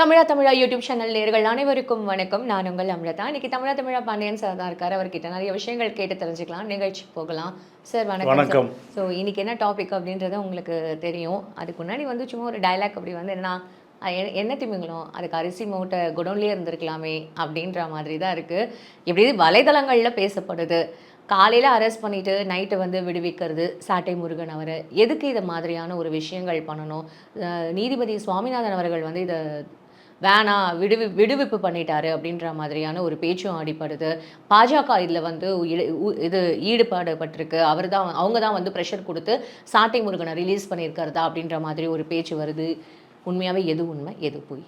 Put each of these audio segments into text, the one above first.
Tamizha Tamizha YouTube channel நேர்கள் அனைவருக்கும் வணக்கம். நான் உங்கள் அமிர்தா. இன்னைக்கு தமிழா தமிழா பாண்டியன் சார் தான் இருக்காரு அவர்கிட்ட நிறைய விஷயங்கள் கேட்டு தெரிஞ்சுக்கலாம் நிகழ்ச்சி போகலாம். சார் வணக்கம் வணக்கம். ஸோ இன்னைக்கு என்ன டாபிக் அப்படின்றது உங்களுக்கு தெரியும். அதுக்கு முன்னாடி வந்து சும்மா ஒரு டயலாக் அப்படி வந்து என்ன என்ன திமிங்கலம்? அதுக்கு அரிசி மூட்டை குடோன்லேயே இருந்திருக்கலாமே அப்படின்ற மாதிரி தான் இருக்குது இப்படி வலைதளங்களில் பேசப்படுது. காலையில் அரெஸ்ட் பண்ணிட்டு நைட்டு வந்து விடுவிக்கிறது சாட்டை முருகன் அவர். எதுக்கு இதை மாதிரியான ஒரு விஷயங்கள் பண்ணணும்? நீதிபதி சுவாமிநாதன் அவர்கள் வந்து இதை வேணாம் விடுவி விடுவிப்பு பண்ணிட்டாரு அப்படின்ற மாதிரியான ஒரு பேச்சும் அடிப்படுது பாஜக இதில் வந்து இது ஈடுபாடு பட்டிருக்கு அவர் தான் அவங்க தான் வந்து ப்ரெஷர் கொடுத்து சாட்டை முருகனை ரிலீஸ் பண்ணியிருக்கிறதா அப்படின்ற மாதிரி ஒரு பேச்சு வருது. உண்மையாகவே எது உண்மை எது பொய்?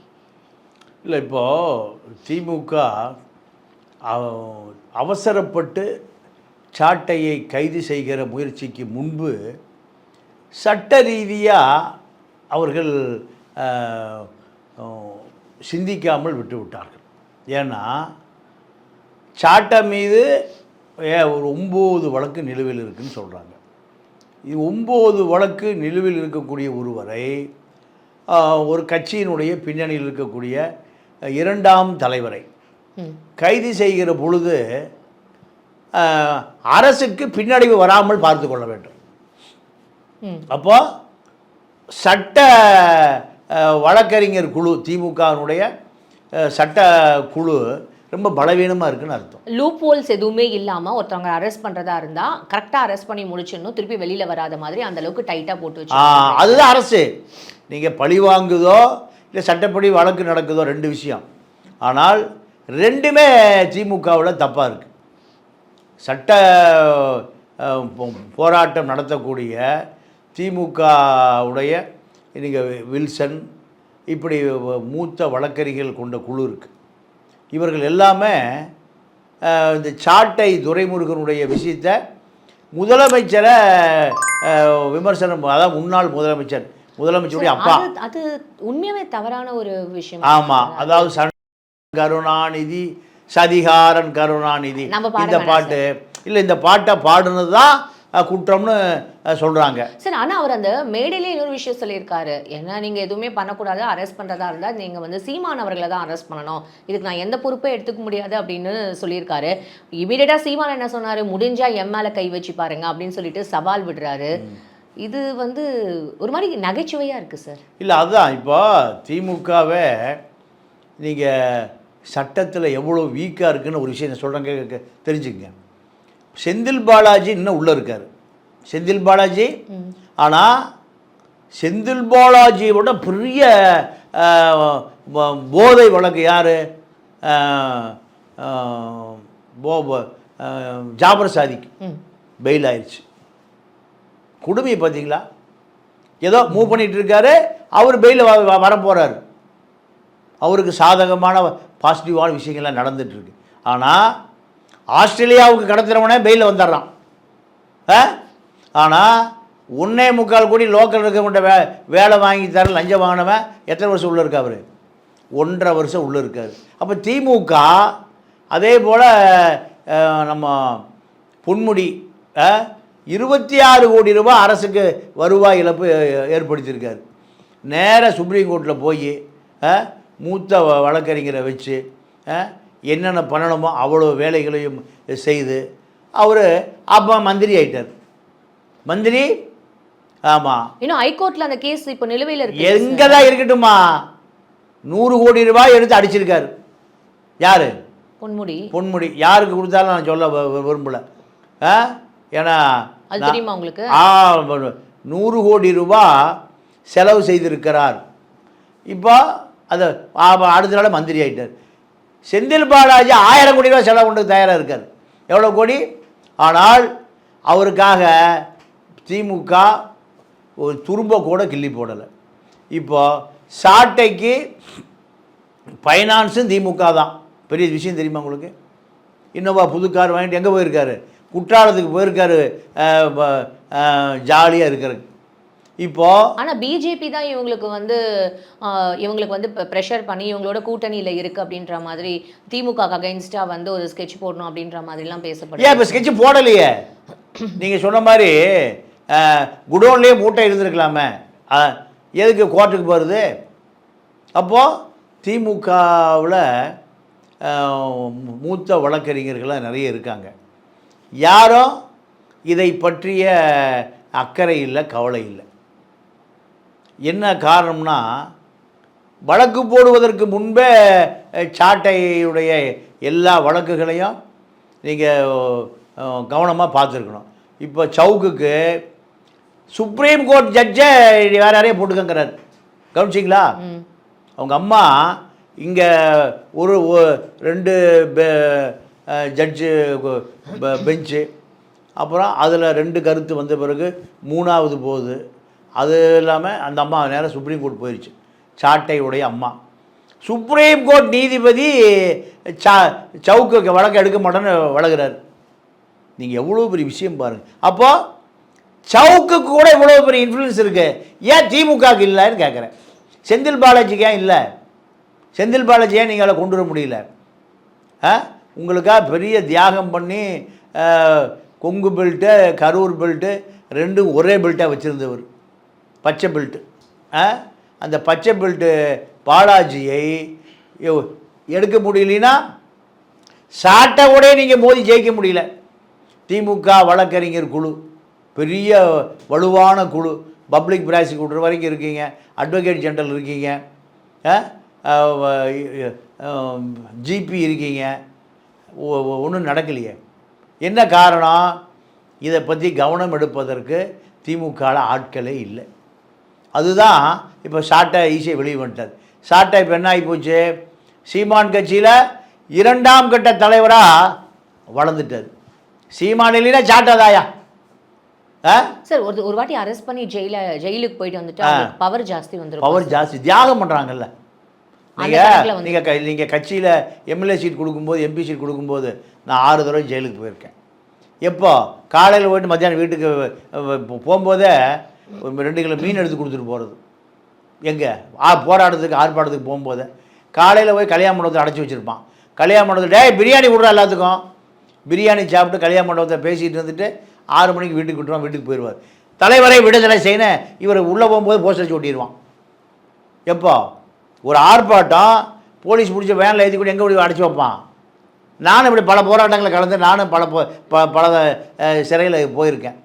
இல்லை இப்போது திமுக அவசரப்பட்டு சாட்டையை கைது செய்கிற முயற்சிக்கு முன்பு சட்ட ரீதியாக அவர்கள் சிந்திக்காமல் விட்டு விட்டார்கள் ஏன்னா சாட்டை மீது ஏ, ஒரு ஒம்பது வழக்கு நிலுவையில் இருக்குன்னு சொல்கிறாங்க இது ஒம்பது வழக்கு நிலுவையில் இருக்கக்கூடிய ஒருவரை ஒரு கட்சியினுடைய பின்னணியில் இருக்கக்கூடிய இரண்டாம் தலைவரை கைது செய்கிற பொழுது அரசுக்கு பின்னடைவு வராமல் பார்த்து கொள்ள வேண்டும். அப்போ சட்ட வழக்கறிஞர் குழு திமுகவினுடைய சட்ட குழு ரொம்ப பலவீனமாக இருக்குன்னு அர்த்தம். லூப் ஹோல்ஸ் எதுவுமே இல்லாமல் ஒருத்தவங்க அரெஸ்ட் பண்ணுறதா இருந்தால் கரெக்டாக அரெஸ்ட் பண்ணி முடிச்சிடணும் திருப்பி வெளியில் வராத மாதிரி அந்த அளவுக்கு டைட்டாக போட்டு வச்சு அதுதான் அரசு. நீங்கள் பழி வாங்குதோ இல்லை சட்டப்படி வழக்கு நடக்குதோ ரெண்டு விஷயம். ஆனால் ரெண்டுமே திமுகவில் தப்பாக இருக்குது சட்ட போராட்டம் நடத்தக்கூடிய திமுகவுடைய நீங்கள் வில்சன் இப்படி மூத்த வழக்கறிஞர்கள் கொண்ட குழு இருக்குது இவர்கள் எல்லாமே இந்த சாட்டை துரைமுருகனுடைய விஷயத்தை முதலமைச்சரை விமர்சனம் அதாவது முன்னாள் முதலமைச்சர் முதலமைச்சருடைய அப்பா. அது உண்மையாவே தவறான ஒரு விஷயம்? ஆமாம் அதாவது சன் கருணாநிதி சதிகாரன் கருணாநிதி. இந்த பாட்டு இல்லை இந்த பாட்டை பாடுனது தான் குற்றம்னு அஹ், சொல்றாங்க. சார் ஆனா அவர் அந்த மேடையிலே இன்னொரு விஷயம் சொல்லியிருக்காரு. ஏன்னா நீங்க எதுவுமே பண்ணக்கூடாது அரெஸ்ட் பண்றதா இருந்தா நீங்க வந்து சீமான் அவர்களை தான் அரெஸ்ட் பண்ணணும். இதுக்கு நான் எந்த பொறுப்பை எடுத்துக்க முடியாது அப்படின்னு சொல்லியிருக்காரு. இமீடியட்டா சீமான் என்ன சொன்னாரு? முடிஞ்சா எம் மேல கை வச்சு பாருங்க அப்படின்னு சொல்லிட்டு சவால் விடுறாரு. இது வந்து ஒரு மாதிரி நகைச்சுவையா இருக்கு சார். இல்லை அதுதான் இப்போ திமுகவே நீங்கள் சட்டத்தில் எவ்வளோ வீக்காக இருக்குன்னு ஒரு விஷயம் நான் சொல்கிறேங்க தெரிஞ்சுக்கங்க. செந்தில் பாலாஜி இன்னும் உள்ளே இருக்கார். செந்தில் பாலாஜி ஆனால் செந்தில் பாலாஜியோட பெரிய போதை வழக்கு யார்? ஜாபர் சாதிக் ம். பெயில் ஆயிடுச்சு கொடுமையை பார்த்தீங்களா? ஏதோ மூவ் பண்ணிட்டு இருக்காரு அவர் பெயில் வர போகிறாரு அவருக்கு சாதகமான பாசிட்டிவான விஷயங்கள்லாம் நடந்துட்டு இருக்கு. ஆனால் ஆஸ்திரேலியாவுக்கு கடத்துறவனே பெயிலில் வந்துடுறான். ஆ? ஆனால் உன்னே முக்கால் கோடி லோக்கல் இருக்கவன்ட்ட வே வேலை வாங்கி தர லஞ்சம் வாங்கினவன் எத்தனை வருஷம் உள்ளே இருக்கா அவர்? ஒன்றரை வருஷம் உள்ளே இருக்கார். அப்போ திமுக அதே போல் நம்ம பொன்முடி இருபத்தி ஆறு கோடி ரூபாய் அரசுக்கு வருவாய் இழப்பு ஏற்படுத்தியிருக்கார். ஏற்படுத்தியிருக்காரு சுப்ரீம் கோர்ட்டில் போய் மூத்த வ- வழக்கறிஞரை வச்சு என்னென்ன பண்ணணுமோ அவ்வளோ வேலைகளையும் செய்து அவர் அப்போ மந்திரி ஆயிட்டார். மந்திரி? ஆமாம் இன்னும் ஹைகோர்ட்ல அந்த கேஸ் இப்போ நிலுவையில இருக்கு. எங்கே தான் இருக்கட்டுமா? நூறு கோடி ரூபாய் எடுத்து அடிச்சிருக்காரு. யார்? பொன்முடி. பொன்முடி. யாருக்கு கொடுத்தாலும் நான் சொல்ல விரும்பல. ஆ? ஏன்னா தெரியுமா உங்களுக்கு? ஆ நூறு கோடி ரூபா செலவு செய்திருக்கிறார். இப்போ அதை அடுத்த நாள் மந்திரி ஆயிட்டார். செந்தில் பாலாஜி ஆயிரம் கோடி ரூபா செலவு கொண்டு தயாராக இருக்கார். எவ்வளோ கோடி? ஆனால் அவருக்காக திமுக ஒரு துரும்ப கூட கிள்ளி போடலை. இப்போ சாட்டைக்கு ஃபைனான்ஸும் திமுக தான். பெரிய விஷயம் தெரியுமா உங்களுக்கு? இன்னோவா புது கார் வாங்கிட்டு எங்கே போயிருக்காரு? குற்றாலத்துக்கு போயிருக்காரு ஜாலியாக இருக்கிற இப்போது ஆனா பிஜேபி தான் இவங்களுக்கு வந்து இவங்களுக்கு வந்து ப்ரெஷர் பண்ணி இவங்களோட கூட்டணியில இருக்கு அப்படின்ற மாதிரி திமுக அகைன்ஸ்டா வந்து ஒரு ஸ்கெட்ச் போடணும் அப்படின்ற மாதிரிலாம் ஏன் பேசப்படுது இப்போ ஸ்கெட்ச் போடலையே? நீங்கள் சொன்ன மாதிரி குடோன்லேயே மூட்டை இருந்திருக்கலாமே. எதுக்கு கோர்ட்டுக்கு போகிறது அப்போது திமுகவில் மூத்த வழக்கறிஞர்கள்லாம் நிறைய இருக்காங்க. யாரும் இதை பற்றிய அக்கறை இல்லை கவலை இல்லை. என்ன காரணம்னா வழக்கு போடுவதற்கு முன்பே சாட்டையுடைய எல்லா வழக்குகளையும் நீங்கள் கவனமாக பார்த்துருக்கணும். இப்போ சவுக்குக்கு சுப்ரீம் கோர்ட் ஜட்ஜை வேற யாரையும் போட்டுக்கங்கிறார். கவனிச்சிங்களா? அவங்க அம்மா இங்கே ஒரு ரெண்டு ஜட்ஜு பெஞ்சு அப்புறம் அதில் ரெண்டு கருத்து வந்த பிறகு மூணாவது போகுது அது இல்லாமல் அந்த அம்மா நேரம் சுப்ரீம் கோர்ட் போயிடுச்சு சாட்டையுடைய அம்மா. சுப்ரீம் கோர்ட் நீதிபதி சா சவுக்கு வழக்கு எடுக்க மாட்டேன்னு வழங்குறாரு நீங்கள் எவ்வளோ பெரிய விஷயம் பாருங்கள் அப்போது சவுக்கு கூட இவ்வளோ பெரிய இன்ஃப்ளூயன்ஸ் இருக்குது ஏன் திமுகவுக்கு இல்லைன்னு கேட்குறேன் செந்தில் பாலாஜிக்கு ஏன் இல்லை? செந்தில் பாலாஜி ஏன் நீங்களால் கொண்டு வர முடியல? ஆ? உங்களுக்காக பெரிய தியாகம் பண்ணி கொங்கு பெல்ட்டு கரூர் பெல்ட்டு ரெண்டும் ஒரே பெல்ட்டாக வச்சுருந்தவர். பச்சை பெல்ட்டு ஆ? அந்த பச்சை பெல்ட்டு பாலாஜியை எடுக்க முடியலனா சாட்டை கூட நீங்கள் மோதி ஜெயிக்க முடியல. திமுக வழக்கறிஞர் குழு பெரிய வலுவான குழு. பப்ளிக் ப்ராசிக்யூட்டர் வரைக்கும் இருக்கீங்க. அட்வொகேட் ஜெனரல் இருக்கீங்க. ஜிபி இருக்கீங்க. ஒன்றும் நடக்கலையே. என்ன காரணம்? இதை பற்றி கவனம் எடுப்பதற்கு திமுகவில் ஆட்களே இல்லை. அதுதான் இப்போ சாட்டை ஈஸியாக வெளியே வந்துட்டார் சாட்டை இப்போ என்ன ஆகி போச்சு சீமான் கட்சியில் இரண்டாம் கட்ட தலைவராக வளர்ந்துட்டார். சீமான் இல்லைன்னா சாட்டாதாயா ஆ? சார் ஒரு ஒரு வாட்டி அரெஸ்ட் பண்ணி ஜெயில ஜெயிலுக்கு போயிட்டு வந்துட்டு பவர் ஜாஸ்தி வந்துரும் பவர் ஜாஸ்தி. தியாகம் பண்ணுறாங்கல்ல நீங்கள் நீங்கள் க நீங்கள் கட்சியில் எம்எல்ஏ சீட் கொடுக்கும்போது எம்பி சீட் கொடுக்கும்போது நான் ஆறு தடவை ஜெயிலுக்கு போயிருக்கேன். எப்போ? காலையில் போயிட்டு மத்தியானம் வீட்டுக்கு போகும்போதே ரெண்டு கிலோ மீன் எடுத்து கொடுத்துட்டு போகிறது எங்கே? ஆ போராட்டத்துக்கு ஆர்ப்பாட்டத்துக்கு போகும்போது காலையில் போய் கல்யாண மண்டபத்தில் அடைச்சி வச்சுருப்பான். கல்யாண மண்டபத்தில் டேய் பிரியாணி கொடுறா எல்லாத்துக்கும். பிரியாணி சாப்பிட்டு கல்யாண மண்டபத்தில் பேசிகிட்டு இருந்துட்டு ஆறு மணிக்கு வீட்டுக்கு விட்டுருவான் வீட்டுக்கு போயிடுவார். தலைவரை விடுதலை செய்யணும் இவர் உள்ளே போகும்போது போஸ்டர் ஓட்டிடுவான் எப்போ? ஒரு ஆர்ப்பாட்டம் போலீஸ் பிடிச்ச வேனில் ஏற்றி கூட எங்கே போய் அடைச்சி வைப்பான்? நானும் இப்படி பல போராட்டங்களை கலந்து நானும் பல போ- ப- பல சிறையில் போயிருக்கேன்.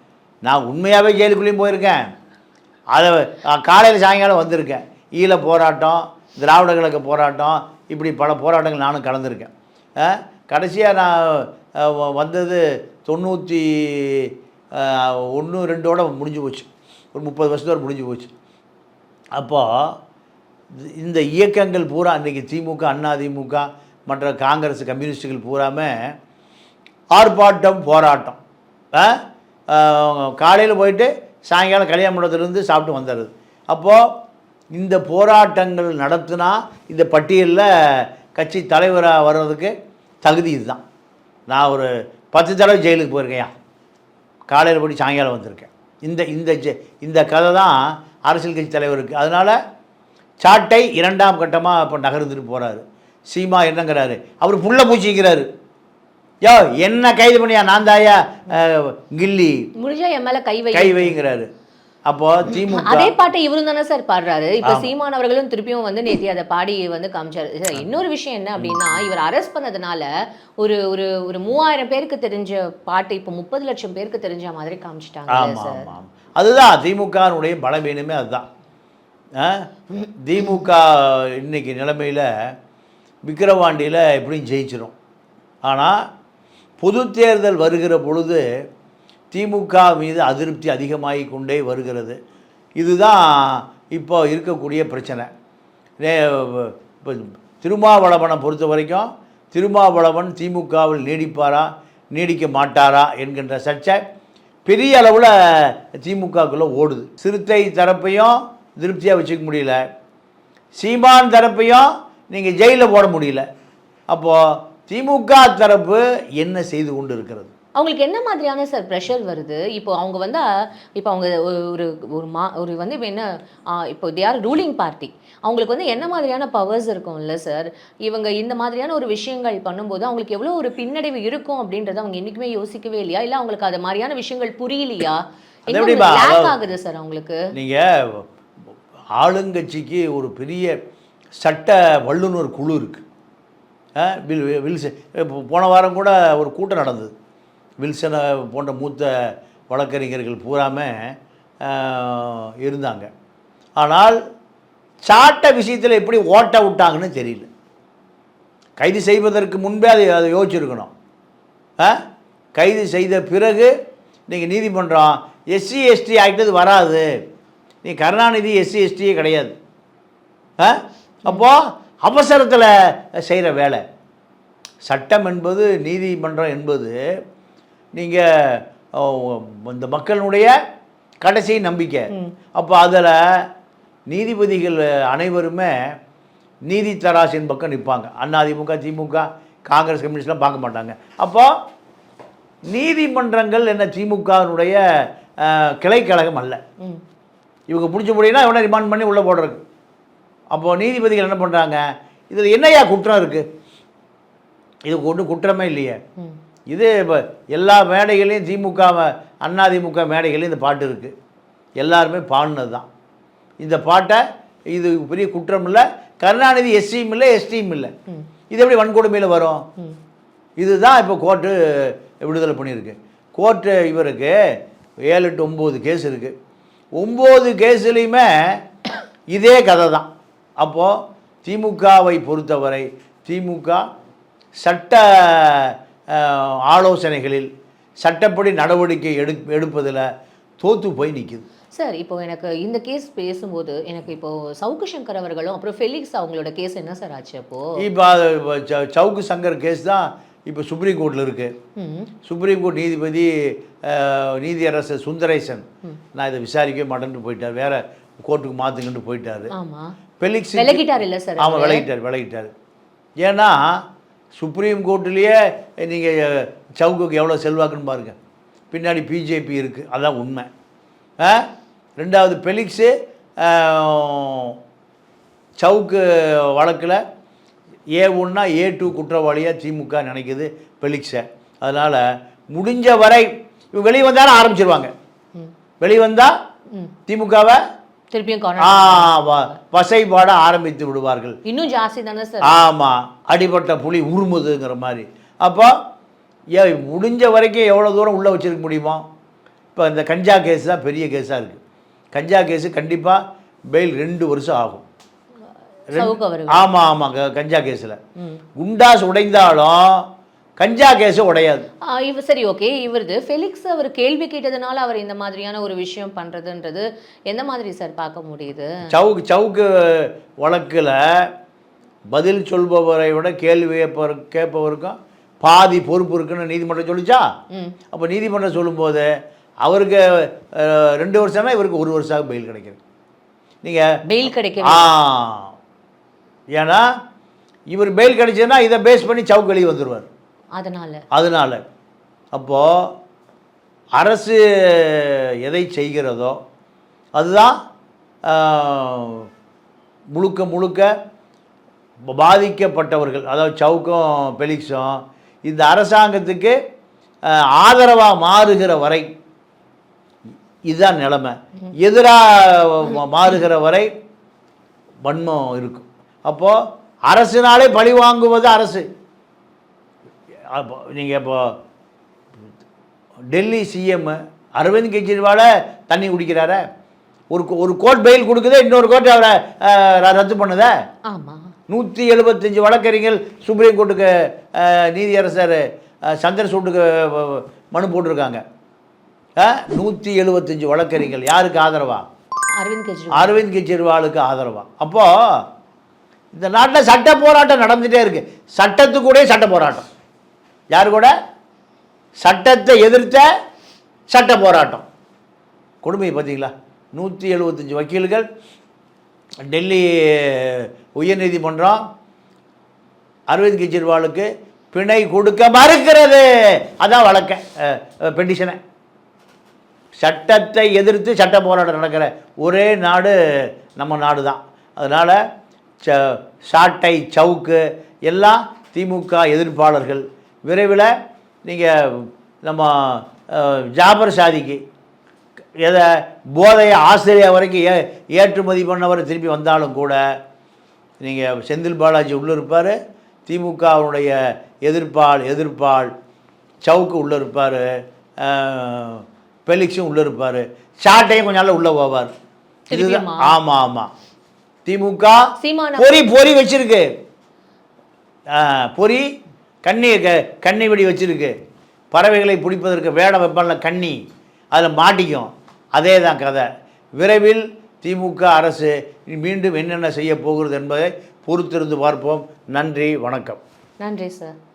நான் உண்மையாகவே ஜெயிலுக்குள்ளேயும் போயிருக்கேன். அதை காலையில் சாயங்காலம் வந்திருக்கேன். ஈழ போராட்டம் திராவிட கழக போராட்டம் இப்படி பல போராட்டங்கள் நானும் கலந்துருக்கேன். கடைசியாக நான் வ- வந்தது தொண்ணூற்றி ஒன்று ரெண்டோட முடிஞ்சு போச்சு. ஒரு முப்பது வருஷத்தோடு முடிஞ்சு போச்சு. அப்போது இந்த இயக்கங்கள் பூரா இன்றைக்கி திமுக அண்ணா திமுக மற்ற காங்கிரஸ் கம்யூனிஸ்டுகள் பூராமல் ஆர்ப்பாட்டம் போராட்டம். காலையில் போயிட்டு சாயங்காலம் கல்யாண மண்டபத்திலேருந்து சாப்பிட்டு வந்துடுறது. அப்போது இந்த போராட்டங்கள் நடத்தினா இந்த பட்டியலில் கட்சி தலைவராக வர்றதுக்கு தகுதி இதுதான். நான் ஒரு பத்து தடவை ஜெயிலுக்கு போயிருக்கேன். காலையில் போய் சாயங்காலம் வந்திருக்கேன். இந்த இந்த ஜெ- இந்த கதை தான் அரசியல் கட்சி தலைவருக்கு. அதனால் சாட்டை இரண்டாம் கட்டமாக இப்போ நகர்ந்துட்டு போகிறாரு சீமா என்னங்கிறாரு. அவர் புள்ள பூச்சிக்கிறாரு யோ என்ன கைது பண்ணியா? நான் தாயா? கில்லி. முடிஞ்சா என் மேல கை வை. கை வைங்கிறாரு. அப்போ திமுக அதே பாட்டை இவரும் தானே சார் பாடுறாரு. இப்ப சீமான் அவர்களும் திருப்பியும் வந்து நேத்தி அதை பாடி வந்து காமிச்சாரு. சார், இன்னொரு விஷயம் என்ன அப்படின்னா இவர் அரெஸ்ட் பண்ணதுனால ஒரு ஒரு ஒரு மூவாயிரம் பேருக்கு தெரிஞ்ச பாட்டு இப்போ முப்பது லட்சம் பேருக்கு தெரிஞ்ச மாதிரி காமிச்சிட்டாங்க சார். அதுதான் திமுகனுடைய பலவீனமே அதுதான்? திமுக இன்னைக்கு நிலைமையில் விக்கிரவாண்டியில் எப்படியும் ஜெயிச்சிரும். ஆனால் பொது தேர்தல் வருகிற பொழுது திமுக மீது அதிருப்தி அதிகமாகி கொண்டே வருகிறது. இதுதான் இப்போ இருக்கக்கூடிய பிரச்சனை. இப்போ திருமாவளவனை பொறுத்த வரைக்கும் திருமாவளவன் திமுகவில் நீடிப்பாரா நீடிக்க மாட்டாரா என்கின்ற சர்ச்சை பெரிய அளவில் திமுகக்குள்ளே ஓடுது. சிறுத்தை தரப்பையும் திருப்தியாக வச்சுக்க முடியல. சீமான் தரப்பையும் நீங்கள் ஜெயிலில் போட முடியல. அப்போது திமுக தரப்பு என்ன செய்து கொண்டு இருக்கிறது அவங்களுக்கு என்ன மாதிரியான சார் ப்ரெஷர் வருது? இப்போ அவங்க வந்து இப்போ அவங்க ஒரு ஒரு ஒரு மா ஒரு வந்து இப்போ என்ன இப்போ தே ஆர் ரூலிங் பார்ட்டி அவங்களுக்கு வந்து என்ன மாதிரியான பவர்ஸ் இருக்கும்ல சார் இவங்க இந்த மாதிரியான ஒரு விஷயங்கள் பண்ணும்போது அவங்களுக்கு எவ்வளோ ஒரு பின்னடைவு இருக்கும் அப்படின்றத அவங்க என்றைக்குமே யோசிக்கவே இல்லையா? இல்லை அவங்களுக்கு அது மாதிரியான விஷயங்கள் புரியலையா? ஆகுது சார் அவங்களுக்கு? நீங்கள் ஆளுங்கட்சிக்கு ஒரு பெரிய சட்ட வல்லுநர் குழு இருக்குது வில் வில்சன் இப்போ போன வாரம் கூட ஒரு கூட்டம் நடந்தது. வில்சனை போன்ற மூத்த வழக்கறிஞர்கள் பூராம இருந்தாங்க. ஆனால் சாட்ட விஷயத்தில் எப்படி ஓட்ட விட்டாங்கன்னு தெரியல. கைது செய்வதற்கு முன்பே அதை அதை யோசிச்சிருக்கணும். ஆ கைது செய்த பிறகு நீங்கள் நீதிமன்றம் எஸ்சி எஸ்டி ஆகிட்டது இது வராது. நீ கருணாநிதி எஸ்சி எஸ்டியே கிடையாது. ஆ அப்போது அவசரத்தில் செய்கிற வேலை. சட்டம் என்பது நீதிமன்றம் என்பது நீங்கள் இந்த மக்களுடைய கடைசி நம்பிக்கை. அப்போ அதில் நீதிபதிகள் அனைவருமே நீதி தராசின் பக்கம் நிற்பாங்க அதிமுக திமுக காங்கிரஸ் கம்யூனிஸ்ட்லாம் பார்க்க மாட்டாங்க. அப்போது நீதிமன்றங்கள் என்ன திமுகவினுடைய கிளைக்கழகம் அல்ல. இவங்க பிடிச்ச முடியும்னா இவனை ரிமாண்ட் பண்ணி உள்ளே போடுறதுக்கு அப்போது நீதிபதிகள் என்ன பண்ணுறாங்க இதில் என்னையா குற்றம் இருக்குது இதுக்கு ஒன்றும் குற்றமே இல்லையே. இது இப்போ எல்லா மேடைகளையும் திமுக அண்ணா திமுக மேடைகளையும் இந்த பாட்டு இருக்குது எல்லாருமே பாடினது தான். இந்த பாட்டை இது பெரிய குற்றம் இல்லை. கருணாநிதி எஸ்சியும் இல்லை எஸ்டியும் இல்லை. இது எப்படி வன்கொடுமையில் வரும்? இதுதான் இப்போ கோர்ட்டு விடுதலை பண்ணியிருக்கு. கோர்ட்டு இவருக்கு ஏழு எட்டு ஒம்பது கேஸ் இருக்குது ஒம்பது கேஸ்லேயுமே இதே கதை தான். அப்போது திமுகவை பொறுத்தவரை திமுக சட்ட ஆலோசனைகளில் சட்டப்படி நடவடிக்கை எடு எடுப்பதில் தோற்று போய் நிற்குது சார் இப்போ எனக்கு இந்த கேஸ் பேசும்போது எனக்கு இப்போ சவுக்கு சங்கர் அவர்களும் அப்புறம் ஃபெலிக்ஸ் அவங்களோட கேஸ் என்ன சார் ஆச்சு அப்போ? இப்போ சவுக்கு சங்கர் கேஸ் தான் இப்போ சுப்ரீம் கோர்ட்டில் இருக்குது சுப்ரீம் கோர்ட் நீதிபதி நீதியரசர் சுந்தரேசன். நான் இதை விசாரிக்கவே மாட்டேன்ட்டு போயிட்டார். வேற கோர்ட்டுக்கு மாற்றுங்கன்ட்டு போயிட்டார். ஆமா. பெலிக்ஸ் விலகிட்டார் இல்ல சார் ஆமாம் விலகிட்டார் விலகிட்டார் ஏன்னா சுப்ரீம் கோர்ட்லேயே நீங்கள் சவுக்குக்கு எவ்வளோ செல்வாக்குன்னு பாருங்க. பின்னாடி பிஜேபி இருக்குது அதான் உண்மை. ரெண்டாவது பெலிக்ஸு சவுக்கு வழக்கில் ஏ ஒன்றா ஏ டூ குற்றவாளியாக திமுக நினைக்குது பெலிக்ஸை அதனால் முடிஞ்ச வரை இவங்க வெளியே வந்தாலும் ஆரம்பிச்சிருவாங்க. வெளியே வந்தால் திமுகவை திருப்பியும் வசைபாட ஆரம்பித்து விடுவார்கள். இன்னும் ஜாஸ்தி தானே சார்? ஆமாம் அடிபட்ட புலி உருமுதுங்கிற மாதிரி. அப்போ ஏ முடிஞ்ச வரைக்கும் எவ்வளோ தூரம் உள்ளே வச்சிருக்க முடியுமோ? இப்போ இந்த கஞ்சா கேஸ் தான் பெரிய கேஸாக இருக்குது கஞ்சா கேஸு கண்டிப்பாக பெயில் ரெண்டு வருஷம் ஆகும். ஆமாம் ஆமாம் கஞ்சா கேஸில் குண்டாஸ் உடைந்தாலும் கஞ்சா கேஸு உடையாது. ஆ, இவ சரி ஓகே. இவரது ஃபெலிக்ஸ் அவர் கேள்வி கேட்டதுனால அவர் இந்த மாதிரியான ஒரு விஷயம் பண்றதுன்றது எந்த மாதிரி சார் பார்க்க முடியுது? சவுக்கு சவுக்கு வழக்கில் பதில் சொல்பவரை விட கேள்வி கேட்பவர் கேட்பவருக்கும் பாதி பொறுப்பு இருக்குன்னு நீதிமன்றம் சொல்லிச்சா? அப்போ நீதிமன்றம் சொல்லும்போது அவருக்கு ரெண்டு வருஷம்னா இவருக்கு ஒரு வருஷம் பெயில் கிடைக்கிறது. நீங்கள் பெயில் கிடைக்க ஆ. ஏன்னா இவர் பெயில் கிடைச்சதுன்னா இதை பேஸ் பண்ணி சவுக்கு வெளியே வந்துடுவார் அதனால. அதனால். அப்போது அரசு எதை செய்கிறதோ அதுதான் முழுக்க முழுக்க பாதிக்கப்பட்டவர்கள் அதாவது சவுக்கும் பெலிக்ஸும் இந்த அரசாங்கத்துக்கு ஆதரவாக மாறுகிற வரை இதுதான் நிலைமை. எதிராக மாறுகிற வரை வன்மம் இருக்கும். அப்போது அரசினாலே பழி வாங்குவது அரசு. நீங்கள் இப்போ டெல்லி சிஎம் அரவிந்த் கெஜ்ரிவாலை தண்ணி குடிக்கிறாரே. ஒரு ஒரு கோர்ட் பெயில் கொடுக்குதே இன்னொரு கோர்ட் அவரை ரத்து பண்ணுதே. நூற்றி எழுபத்தஞ்சு வழக்கறிஞர்கள் சுப்ரீம் கோர்ட்டுக்கு நீதியரசர் சந்திரசூட்டுக்கு மனு போட்டிருக்காங்க. நூற்றி எழுபத்தஞ்சு வழக்கறிஞர்கள் யாருக்கு ஆதரவா? அரவிந்த் கெஜ்ரிவால். அரவிந்த் கெஜ்ரிவாலுக்கு ஆதரவா? அப்போது இந்த நாட்டில் சட்ட போராட்டம் நடந்துகிட்டே இருக்கு. சட்டத்து கூட சட்ட போராட்டம். யார் கூட? சட்டத்தை எதிர்த்த சட்ட போராட்டம். கொடுமையை பார்த்தீங்களா? நூற்றி எழுபத்தஞ்சி வக்கீல்கள் டெல்லி உயர்நீதிமன்றம் அரவிந்த் கெஜ்ரிவாலுக்கு பிணை கொடுக்க மறுக்கிறது. அதான் வழக்க பெட்டிஷனை சட்டத்தை எதிர்த்து சட்ட போராட்டம் நடக்கிற ஒரே நாடு நம்ம நாடு தான் அதனால் ச சாட்டை சவுக்கு எல்லாம் திமுக எதிர்ப்பாளர்கள். விரைவில் நீங்கள் நம்ம ஜாபர் சாதிக்கு எதை போதைய ஆஸ்திரேலியா வரைக்கும் ஏ ஏற்றுமதி பண்ணவர் திருப்பி வந்தாலும் கூட நீங்கள் செந்தில் பாலாஜி உள்ளே இருப்பார் திமுகவுடைய எதிர்ப்பால் எதிர்ப்பால் சவுக்கு உள்ளே இருப்பார் பெலிக்ஸும் உள்ளே இருப்பார் சாட்டையும் கொஞ்ச நாள்ல உள்ளே போவார். இதுதான்? ஆமாம் ஆமாம் திமுக பொறி பொறி வச்சிருக்கு. பொறி கண்ணி க- கண்ணி வெடி வச்சுருக்கு. பறவைகளை பிடிப்பதற்கு வேடம் வைப்பான்ல கண்ணி. அதில் மாட்டிக்கும். அதே தான் கதை. விரைவில் திமுக அரசு மீண்டும் என்னென்ன செய்ய போகிறது என்பதை பொறுத்திருந்து பார்ப்போம். நன்றி வணக்கம். நன்றி சார்.